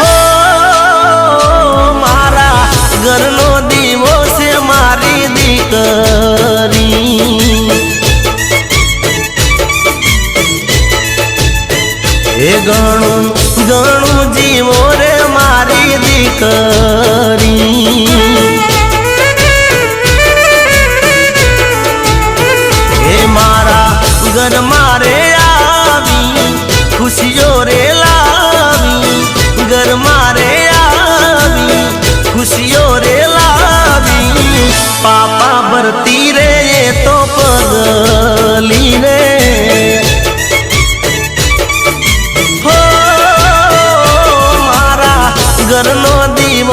હો, મારા ઘરનો દીવો છે મારી દીકરી. એ ગણું ગણું જીવો રે મારી દીકરી. ઘરનો દીવો